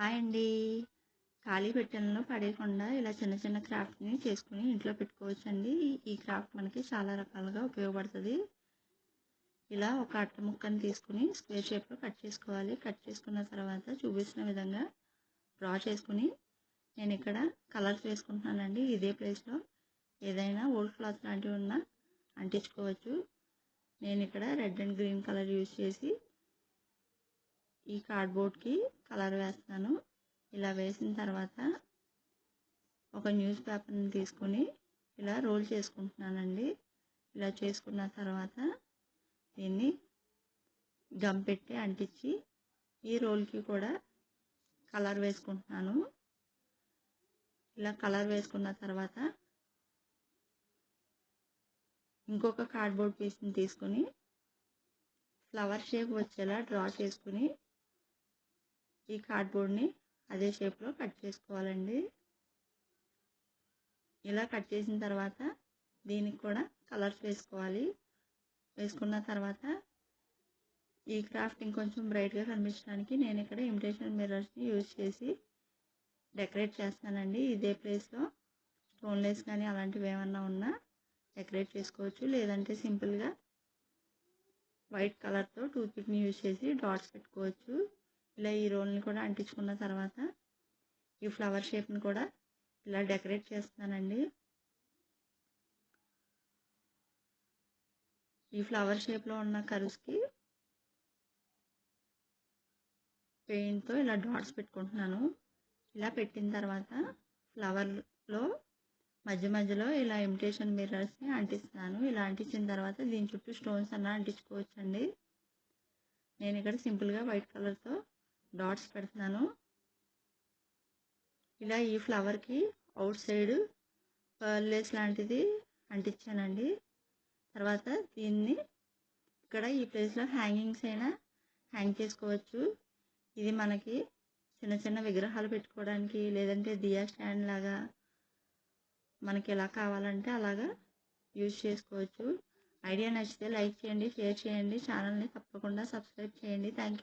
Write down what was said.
Hi అండి. ఖాళీ పెట్టెలను పడేయకుండా ఇలా చిన్న చిన్న క్రాఫ్ట్ని చేసుకుని ఇంట్లో పెట్టుకోవచ్చు అండి ఈ క్రాఫ్ట్ మనకి చాలా రకాలుగా ఉపయోగపడుతుంది. ఇలా ఒక అట్ట ముక్కని తీసుకుని స్క్వేర్ షేప్లో కట్ చేసుకోవాలి. కట్ చేసుకున్న తర్వాత చూపించిన విధంగా డ్రా చేసుకుని నేను ఇక్కడ కలర్స్ వేసుకుంటున్నానండి. ఇదే ప్లేస్లో ఏదైనా ఓల్డ్ క్లాత్ లాంటివి ఉన్నా అంటించుకోవచ్చు. నేను ఇక్కడ red and green colour use చేసి ఈ కార్డ్బోర్డ్కి కలర్ వేస్తాను ఇలా వేసిన తర్వాత ఒక న్యూస్ పేపర్ని తీసుకొని ఇలా రోల్ చేసుకుంటున్నానండి. ఇలా చేసుకున్న తర్వాత దీన్ని గమ్ పెట్టి అంటించి ఈ రోల్కి కూడా కలర్ వేసుకుంటున్నాను. ఇలా కలర్ వేసుకున్న తర్వాత ఇంకొక కార్డ్బోర్డ్ పీస్ని తీసుకొని ఫ్లవర్ షేప్ వచ్చేలా డ్రా చేసుకుని ఈ కార్డ్బోర్డ్ని అదే షేప్లో కట్ చేసుకోవాలండి. ఇలా కట్ చేసిన తర్వాత దీనికి కూడా కలర్స్ వేసుకోవాలి. వేసుకున్న తర్వాత ఈ క్రాఫ్ట్ ఇంకొంచెం బ్రైట్గా కనిపించడానికి నేను ఇక్కడ ఇమిటేషన్ మిర్రర్స్ని యూజ్ చేసి డెకరేట్ చేస్తానండి. ఇదే ప్లేస్లో స్టోన్లెస్ కానీ అలాంటివి ఏమన్నా ఉన్నా డెకరేట్ చేసుకోవచ్చు. లేదంటే సింపుల్గా వైట్ కలర్తో టూత్పిక్ని యూజ్ చేసి డాట్స్ పెట్టుకోవచ్చు. ఇలా ఈ రోల్ని కూడా అంటించుకున్న తర్వాత ఈ ఫ్లవర్ షేప్ని కూడా ఇలా డెకరేట్ చేస్తున్నానండి. ఈ ఫ్లవర్ షేప్లో ఉన్న కరుస్కి పెయింట్తో ఇలా డాట్స్ పెట్టుకుంటున్నాను. ఇలా పెట్టిన తర్వాత ఫ్లవర్లో మధ్య మధ్యలో ఇలా ఇమిటేషన్ మిర్రర్స్ని అంటిస్తున్నాను. ఇలా అంటించిన తర్వాత దీని చుట్టూ స్టోన్స్ అన్నా అంటించుకోవచ్చండి. నేను ఇక్కడ సింపుల్గా వైట్ కలర్తో డాట్స్ పెడుతున్నాను. ఇలా ఈ ఫ్లవర్కి అవుట్ సైడ్ పర్లేస్ లాంటిది అంటించానండి. తర్వాత దీన్ని ఇక్కడ ఈ ప్లేస్లో హ్యాంగింగ్స్ అయినా హ్యాంగ్ చేసుకోవచ్చు. ఇది మనకి చిన్న చిన్న విగ్రహాలు పెట్టుకోవడానికి లేదంటే దియా స్టాండ్ లాగా మనకి ఎలా కావాలంటే అలాగా యూజ్ చేసుకోవచ్చు. ఐడియా నచ్చితే లైక్ చేయండి షేర్ చేయండి. ఛానల్ని తప్పకుండా సబ్స్క్రైబ్ చేయండి. థ్యాంక్